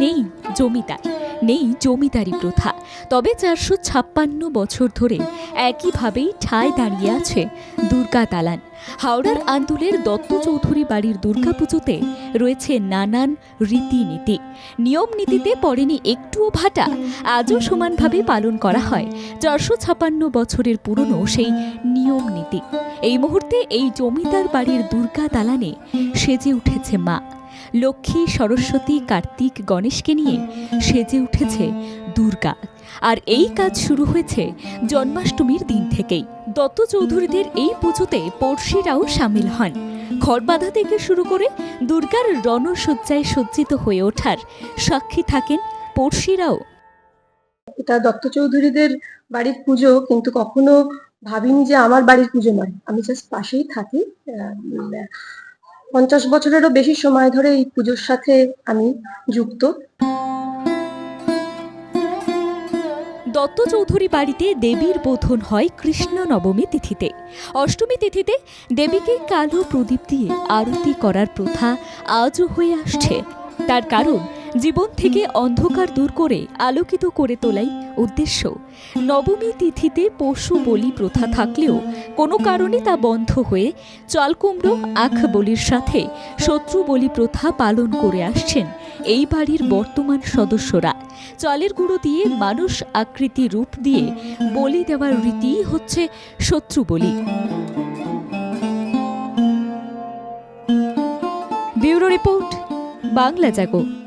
নেই জমিদার, নেই জমিদারি প্রথা। তবে চারশো ছাপ্পান্ন বছর ধরে একইভাবেই ঠায় দাঁড়িয়ে আছে দুর্গা দালান। হাওড়ার আন্দুলের দত্ত চৌধুরী বাড়ির দুর্গাপুজোতে রয়েছে নানান রীতিনীতি। নিয়ম নীতিতে পড়েনি একটুও ভাটা, আজও সমানভাবে পালন করা হয়। চারশো ছাপান্ন বছরের পুরনো সেই নিয়ম নীতি। এই মুহূর্তে এই জমিদার বাড়ির দুর্গা দালানে সেজে উঠেছে মা। লক্ষ্মী, সরস্বতী, কার্তিক, গণেশকে নিয়ে সেজে উঠেছে দুর্গা। আর এই কাজ শুরু হয়েছে জন্মাষ্টমীর দিন থেকেই। দত্ত চৌধুরীদের এই পুজোতে পড়শিরাও সামিল হন। ঘর থেকে শুরু করে দুর্গার রণসজ্জায় সজ্জিত হয়ে ওঠার সাক্ষী থাকেন পড়শিরাও। এটা দত্ত চৌধুরীদের বাড়ির পুজো, কিন্তু কখনো ভাবিনি যে আমার বাড়ির পুজো নয়। আমি জাস্ট পাশেই থাকি। পঞ্চাশ বছরেরও বেশি সময় ধরে এই পুজোর সাথে আমি যুক্ত। দত্ত চৌধুরী বাড়িতে দেবীর বোধন হয় কৃষ্ণ নবমী তিথিতে। অষ্টমী তিথিতে দেবীকে কালো প্রদীপ দিয়ে আরতি করার প্রথা আজও হয়ে আসছে। তার কারণ জীবন থেকে অন্ধকার দূর করে আলোকিত করে তোলাই উদ্দেশ্য। নবমী তিথিতে পশু বলি প্রথা থাকলেও কোনো কারণে তা বন্ধ হয়ে চালকুমড়ো, আখ বলির সাথে শত্রু বলি প্রথা পালন করে আসছেন এই বাড়ির বর্তমান সদস্যরা। চালের গুঁড়ো দিয়ে মানুষ আকৃতি রূপ দিয়ে বলি দেওয়ার রীতি হচ্ছে শত্রু বলি। Bureau report, Bangla Jago.